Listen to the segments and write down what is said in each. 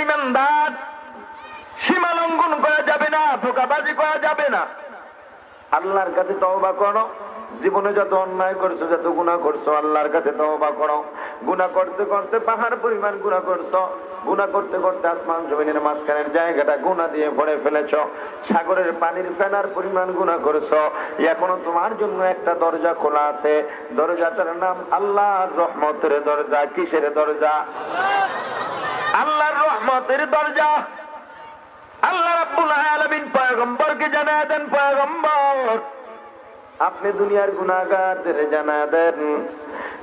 ইমানদার। সীমা লঙ্ঘন করা যাবে না, ধোকাবাজি করা যাবে না। আল্লাহর কাছে তওবা করো। জীবনে যত অন্যায় করছ, যত গুনাহ করছ, আল্লাহর কাছে তওবা করো। গুনাহ করতে করতে পাহাড় পরিমাণ গুনাহ করছ। গুনাহ করতে করতে আসমান জমিনের মাঝখানের জায়গাটা গুনাহ দিয়ে ভরে ফেলেছো। সাগরের পানির ফেনার পরিমাণ গুনাহ করছ। এখনও তোমার জন্য একটা দরজা খোলা আছে। দরজাটার নাম আল্লাহর রহমতের দরজা। কিসের দরজা? আল্লাহর রহমতের দরজা আল্লাহ রাব্বুল আলামিন পয়গম্বরকে জানা দেন পয়গম্বর আপনি দুনিয়ার গুনাহগারদের জানা দেন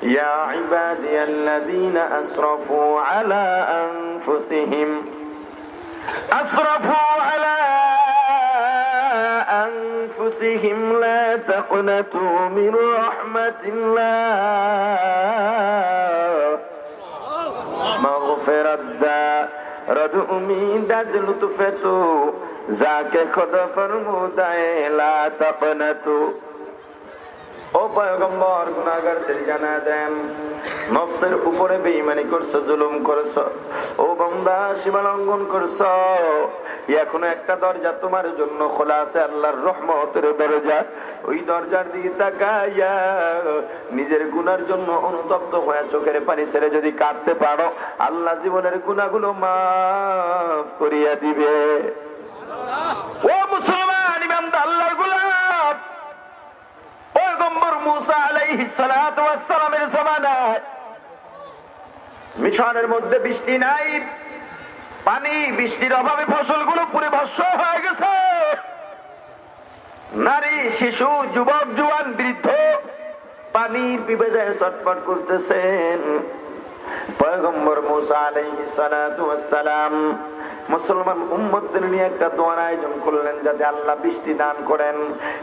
ইয়া ইবাদিয়াল্লাযীনা আসরাফু আলা আনফুসিহিম আসরাফু আলা আনফুসিহিম লা তাকনাতু মিন রাহমাতিল্লাহ مغفرت دا رد امید از لطف تو زاک خدا فرمودائے لا تقنتو ও উপরে করছ, জুলুম করছ, ও একটা দরজা তোমার জন্য খোলা আছে, আল্লাহর দরজা। ওই দরজার দিকে তাকাইয়া নিজের গুনার জন্য অনুতপ্ত হয়ে চোখের পানি ছেড়ে যদি কাঁদতে পারো, আল্লাহ জীবনের গুনাহগুলো মাফ করিয়া দিবে। সালামের জামানায়। মিশরের মধ্যে বৃষ্টি নাই, পানি, বৃষ্টির অভাবে ফসলগুলো পুরে ভস্য হয়ে গেছে। নারী, শিশু, যুবক, জুয়ান, বৃদ্ধ পানির বিবেজায় চটপট করতেছেন। পয়গম্বর মুসা মুসলমান উম্মতদের নিয়ে একটা দোয়ার আয়োজন করলেন যাতে আল্লাহ বৃষ্টি দান করেন।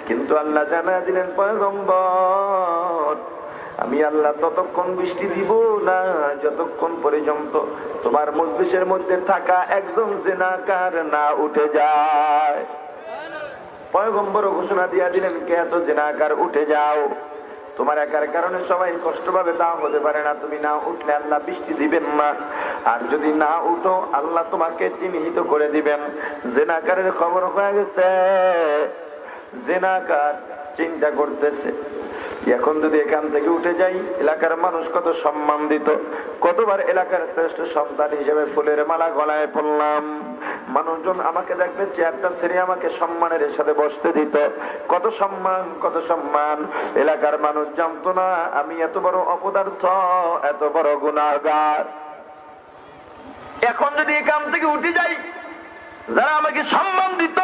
কিন্তু আল্লাহ জানা দিলেন, পয়গম্বর আমি আল্লাহ ততক্ষণ বৃষ্টি দিব না, যতক্ষণ পর্যন্ত তোমার মজলিসের মধ্যে থাকা একজন জেনাকার না উঠে যায়। পয়গম্বর ঘোষণা দিয়া দিলেন, কে আছো জেনাকার? উঠে যাও। তোমার একার কারণে সবাই কষ্ট পাবে, তা হতে পারে না। তুমি না উঠলে আল্লাহ বৃষ্টি দিবেন না। আর যদি না উঠো, আল্লাহ তোমাকে চিহ্নিত করে দিবেন। জেনাকারের খবর হয়ে গেছে। জেনাকার চিন্তা করতেছে। এখন যদি এখান থেকে উঠে যাই, এলাকার মানুষ কত সম্মান দিত কতবার এলাকার শ্রেষ্ঠ সন্তান হিসেবে ফুলের মালা গলায় পড়লাম। মানুষজন আমাকে দেখবে চেয়ারটা ছেড়ে আমাকে সম্মানের সাথে বসতে দিত। কত সম্মান কত সম্মান। এলাকার মানুষ জানতো না, আমি এত বড় অপদার্থ, এত বড় গুণাগার এখন যদি এখান থেকে উঠে যাই, যারা আমাকে সম্মান দিত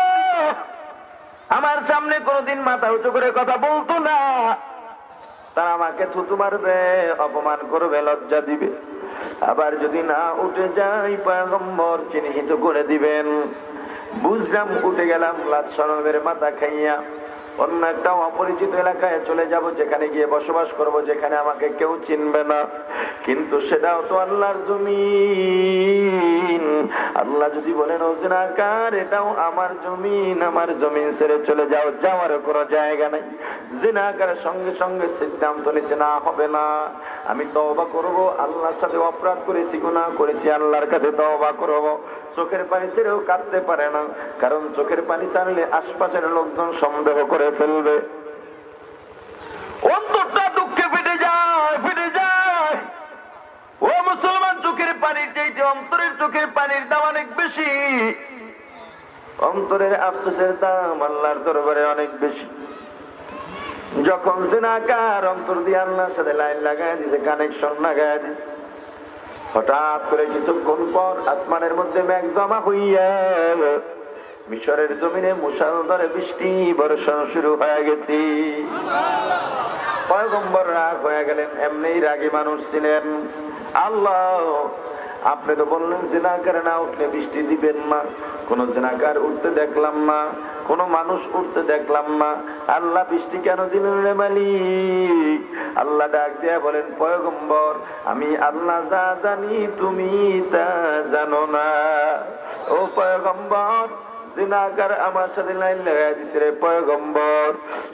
আমার সামনে কোনোদিন মাথা উঁচু করে কথা বলতো না। তারা আমাকে থুতু মারবে, অপমান করবে, লজ্জা দিবে। আবার যদি না উঠে যাই, পয়গম্বর চিহ্নিত করে দিবেন। বুঝলাম উঠে গেলাম লাজ সরমের মাথা খাইয়া। অন্য একটা অপরিচিত এলাকায় চলে যাব, যেখানে গিয়ে বসবাস করব, যেখানে আমাকে কেউ চিনবে না। কিন্তু সেটাও তো আল্লাহর জমিন। আল্লাহ যদি বলেন ওজনাকার এটাও আমার জমিন আমার জমিন ছেড়ে চলে যাও, যাওয়ার কোনো জায়গা নাই। জিনাকার সঙ্গে সঙ্গে সিদ্ধান্ত নিছে, না, হবে না। আমি তওবা করব, আল্লাহর সাথে অপরাধ করেছি, গুনাহ করেছি, আল্লাহর কাছে তওবা করব। চোখের পানি ছেড়েও কাঁদতে পারে না, কারণ চোখের পানি ছাড়লে আশপাশের লোকজন সন্দেহ করে ফেলবে। অন্তরটা দুঃখে ফেটে যায় ফেটে যায়। ও মুসলমান, চোখের পানির চাইতে অন্তরের চোখের পানির দাম অনেক বেশি। অন্তরের আফসোসের দাম আল্লাহর দরবারে অনেক বেশি। যখন সিনাকার অন্তর দিয়ে আল্লাহর সাথে লাইন লাগাই দিছে কানেকশন লাগাই দিছে। হঠাৎ করে কিছুক্ষণ পর আসমানের মধ্যে মেঘ জমা হইয়া মিশরের জমিনে মুসালধারে বৃষ্টি, বর্ষণ শুরু হয়ে গেছি। পয়গম্বর রাগ হয়ে গেলেন এমনি রাগী মানুষ ছিলেন। আল্লাহ, আপনি তো বললেন, জিনাকার না উঠলে বৃষ্টি দিবেন না। কোন জিনাকার উঠতে দেখলাম না, কোন মানুষ উঠতে দেখলাম না। আল্লাহ বৃষ্টি কেন দিলেন রে মালিক? আল্লাহ ডাক দিয়া বলেন, পয়গম্বর, আমি আল্লাহ যা জানি, তুমি তা জানো না। ও পয়গম্বর সাথে লাইন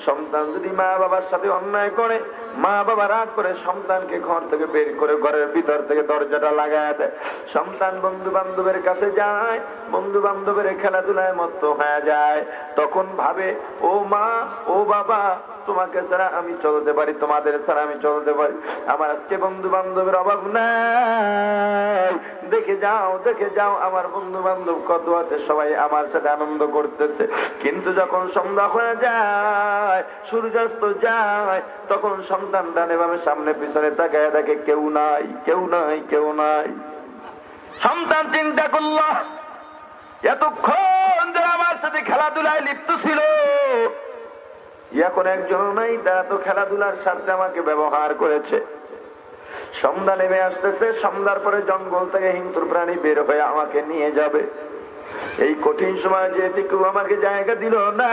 সন্তান যদি মা বাবার সাথে অন্যায় করে মা বাবা রাগ করে সন্তানকে ঘর থেকে বের করে ঘরের ভিতর থেকে দরজাটা লাগায় দেয়। সন্তান বন্ধু বান্ধবের কাছে যায় বন্ধু বান্ধবের খেলাধুলায় মত্ত হয়ে যায়। তখন ভাবে, ও মা, ও বাবা, তোমাকে ছাড়া আমি চলতে পারি, তোমাদের ছাড়া আমি চলতে পারি। আমার আজকে বন্ধু বান্ধবের অভাব নাই। দেখে যাও দেখে যাও, আমার বন্ধু বান্ধব কত আছে, সবাই আমার সাথে আনন্দ করতেছে। কিন্তু যখন সন্ধ্যা হয়ে যায়, সূর্যাস্ত যায়, তখন সন্তান ডানে বামে সামনে পিছনে তাকায় দেখে কেউ নাই কেউ নাই কেউ নাই। সন্তান চিন্তা করল, এতক্ষণ যারা আমার সাথে খেলাধুলায় লিপ্ত ছিল। এখন একজন নাই, তারা তো খেলাধুলার স্বার্থে আমাকে ব্যবহার করেছে। সন্ধ্যা নেমে আসতেছে, সন্ধ্যার পরে জঙ্গল থেকে হিংস্র প্রাণী বের হয়ে আমাকে নিয়ে যাবে। এই কঠিন সময় যেহেতু কেউ আমাকে জায়গা দিল না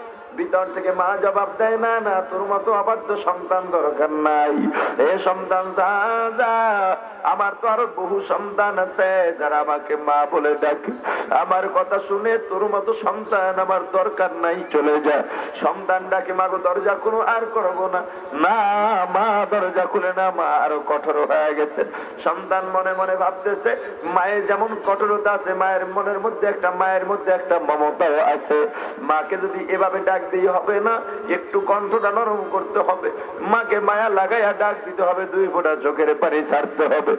ভিতর থেকে মা জবাব দেয়, না না, তোর মতো অবাধ্য সন্তান দরকার নাই। এ সন্তান আমার তো আরও বহু সন্তান আছে, যারা আমাকে মা বলে ডাকে। আমার কথা শুনে তোর মতো সন্তান আমার দরকার নাই, চলে যা। সন্তান ডাকে মাগো দরজা কোনো আর করব না। না, মা, দরজা খুলে না, মা, আরও কঠোর হয়ে গেছে। সন্তান মনে মনে ভাবতেছে, মায়ের যেমন কঠোরতা আছে, মায়ের মনের মধ্যে একটা, মায়ের মধ্যে একটা মমতাও আছে। মাকে যদি এভাবে ডাক দিয়ে হবে না, একটু কণ্ঠটা নরম করতে হবে। মাকে মায়া লাগাইয়া ডাক দিতে হবে, দুই ফোঁটা চোখের পানি ছাড়তে হবে।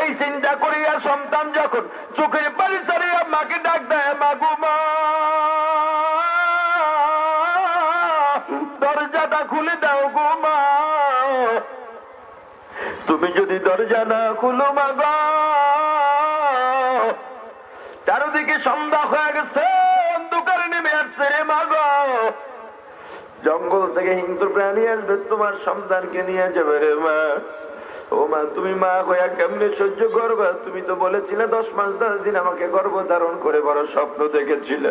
এই চিন্তা করিয়া সন্তান যখন চোখের পানি ছাড়িয়া মাকে ডাক দেয় মাগু মা, দরজাটা খুলে দাও গো মা। তুমি যদি দরজা না খুলো মাগা চারদিকে সন্ধ্যা হয়ে গেছে অন্ধকারে নেমে আসছে রে মাগো জঙ্গল থেকে হিংস্র প্রাণী আসবে, তোমার সন্তানকে নিয়ে যাবে রে মা। ও মা, তুমি মা হইয়া কেমনে সহ্য করবে? তুমি তো বলেছিলে দশ মাস, দশ দিন আমাকে গর্ভ ধারণ করে বড় স্বপ্ন দেখেছিলে।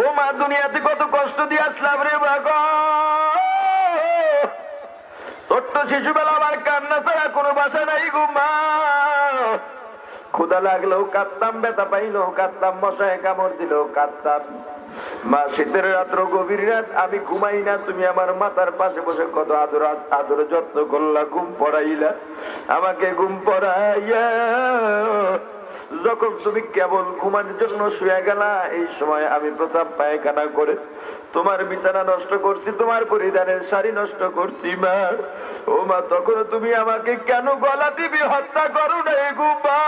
ও মা, দুনিয়াতে কত কষ্ট দিয়ে আসলাম রে মা ছোট্ট শিশুবেলা আমার কান্না ছাড়া কোনো বাসা নাই গো মা। ক্ষুদা লাগলেও কাঁদতাম, ব্যথা পাইলেও কাঁদতাম, মশায় কামড় দিলেও কাঁদতাম। মা শীতের রাত্র গভীর রাত, আমি ঘুমাই না, তুমি আমার মাথার পাশে বসে কত আদর আদর যত্ন করলা, ঘুম পড়াইলা, আমাকে ঘুম পড়াইয়া, যখন তুমি কেবল ঘুমানোর জন্য শুয়ে গেলা, এই সময় আমি প্রসাব পায়খানা করে তোমার বিছানা নষ্ট করছি, তোমার পরিধানের শাড়ি নষ্ট করছি, মা। ও মা, তখন তুমি আমাকে কেন গলা দিবি? হত্যা করো না গুমা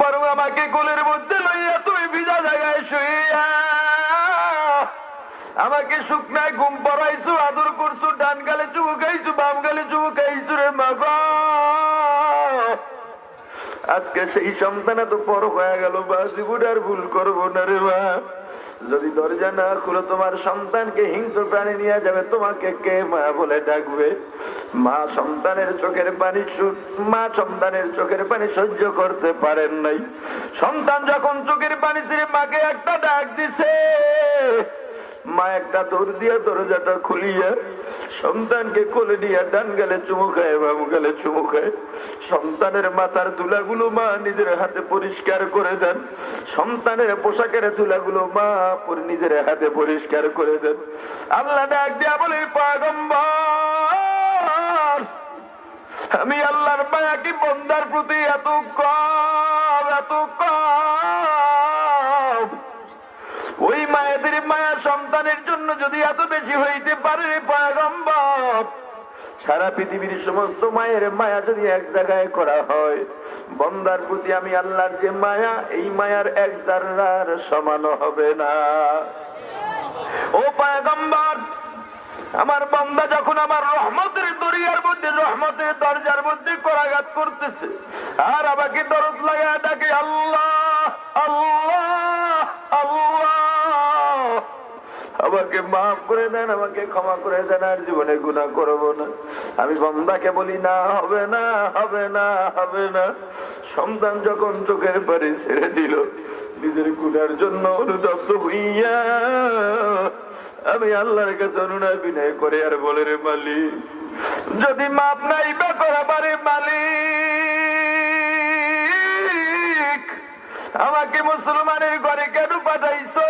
বরং আমাকে কোলের মধ্যে লইয়া তুমি ভিজা জায়গায় শুইয়া আমাকে শুকনায় ঘুম পড়াইছো, আদর করছ, ডান গালে চুবু খাইছো, বাম গালে চুবু খাইছো রে মাগো। আজকে সেই সন্তান এত বড় হয়ে গেল, বা জীবন আর ভুল করব না রে বা যদি দরজা না খুলে, তোমার সন্তানকে হিংস্র প্রাণী নিয়ে যাবে, তোমাকে কে মা বলে ডাকবে? মা সন্তানের চোখের পানি মা সন্তানের চোখের পানি সহ্য করতে পারেন নাই। সন্তান যখন চোখের পানি ছেড়ে মাকে একটা ডাক দিছে মা একটা দৌড় দিয়া দরজাটা খুলিয়া সন্তানকে কোলে নিয়ে ডান গেলে চুমু খায়, বাম গেলে চুমু খায়। সন্তানের মাথার তুলাগুলো মা নিজের হাতে পরিষ্কার করে দেন। সন্তানের পোশাকের তুলাগুলো মা নিজের হাতে পরিষ্কার করে দেন। আল্লাহ ডাক দিয়া বলে আমি আল্লাহর মায়া কি বন্দার প্রতি এত কম এত কম? মায়েদের মায়া সন্তানের জন্য যদি এত বেশি হইতে পারে পয়গম্বর, সারা পৃথিবীর সমস্ত মায়ের মায়া যদি এক জায়গায় করা হয়, বন্দার প্রতি আমি আল্লাহর যে মায়া, এই মায়ার এক জার্রার সমান হবে না। ও পয়গম্বর, আমার বন্দা যখন আমার রহমতের দরিয়ার মধ্যে, রহমতের দরজার মধ্যে করাঘাত করতেছে, আর আমাকে দরদ লাগা ডাকে, আল্লাহ আল্লাহ আমাকে মাফ করে দেন, আমাকে ক্ষমা করে দেন, আর জীবনে গুণা করব না। আমি বন্দাকে বলি, না, হবে না হবে না হবে না। সন্তান যখন চোখের পারে ছেড়ে দিল, নিজের গুণার জন্য অনুতপ্ত হইয়া আমি আল্লাহর কাছে অনুনয় বিনয় করে আর বলে, রে মালিক, যদি মাপ নাই বা করা পারে মালিক, আমাকে মুসলমানের ঘরে কেন পাঠাইছো?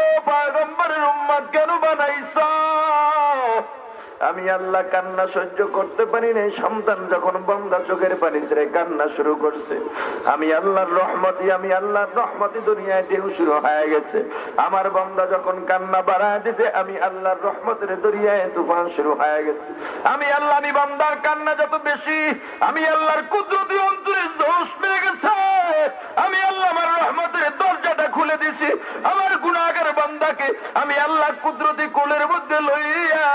পয়গম্বরের কেন বানাইছো? আমি আল্লাহ কান্না সহ্য করতে পারি নাই। সন্তান যখন বন্ধা চোখের পানি ছেড়ে কান্না শুরু করছে। আমি আল্লাহর রহমতি, আমি আল্লাহর রহমতি দুনিয়ায় ঢেউ শুরু হয়ে গেছে। আমার বন্ধা যখন কান্না বাড়ায় দিছে, আমি আল্লাহর রহমতের দরিয়ায় তুফান শুরু হয়ে গেছে। আমি আল্লাহ, আমি বন্দার কান্না যত বেশি, আমি আল্লাহর কুদরতি অন্তরে দোষ পেয়ে গেছে। আমি আল্লাহ আমার রহমতের দরজাটা খুলে দিছি। আমার গুণাগার বান্দাকে আমি আল্লাহ কুদরতি কোলের মধ্যে লইয়া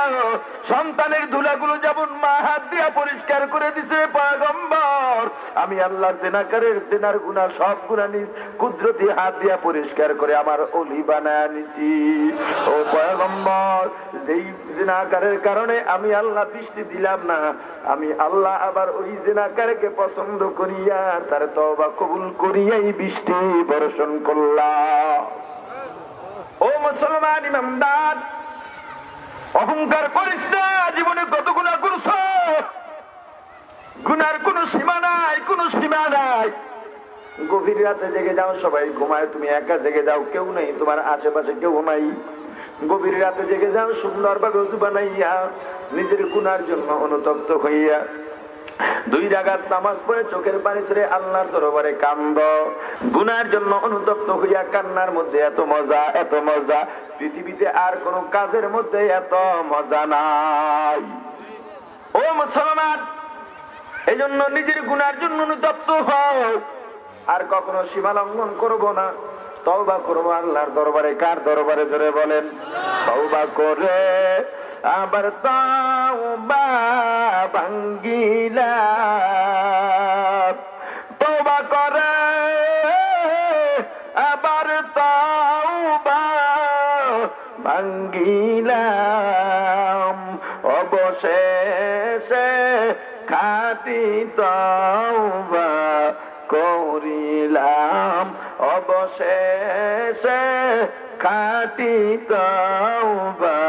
সন্তানের ধুলাগুলো যেমন মা হাত দিয়া পরিষ্কার করে দিছে পয়গম্বর আমি আল্লাহ জেনাকারের জেনার গুণা সব গুণা নিস কুদরতি হাত দিয়া পরিষ্কার করে আমার অলি বানায় নিছি ও পয়গম্বর যেই জেনাকারের কারণে আমি আল্লাহ বৃষ্টি দিলাম না, আমি আল্লাহ আবার ওই জেনাকারকে পছন্দ করিয়া তার তবা কবুল করিয়াই বৃষ্টি বর্ষণ করলাম। ও মুসলমান ইমামদার, অহংকার করিস না, জীবনে কত গুণা করছ গুনার কোন সীমা নাই, কোন সীমা নাই। গভীর রাতে জেগে যাও সবাই, ঘুমায়, তুমি একা জেগে যাও, কেউ নেই, তোমার আশেপাশে কেউ নাই। গভীর রাতে জেগে যাও সুন্দর ভাবে উজু বানাইয়া, নিজের গুনার জন্য অনুতপ্ত হইয়া দুই রাগাত নামাজ পড়ে চোখের পানি ছেড়ে আল্লাহর দরবারে কান্দ। গুনার জন্য অনুতপ্ত হইয়া কান্নার মধ্যে এত মজা এত মজা। পৃথিবীতে আর কোন কাজের মধ্যে এত মজা নাই। ও মুসলমান এই জন্য নিজের গুনার জন্য অনুতপ্ত হও। আর কখনো সীমা লঙ্ঘন করব না। তওবা করব আল্লাহর দরবারে, কার দরবারে ধরে বলেন? তওবা করে আবার তওবা ভাঙ্গিলা তওবা করে আবার তওবা ভাঙ্গিলাম। অবশেষে খাটি তওবা অবশেষে খাটি তওবা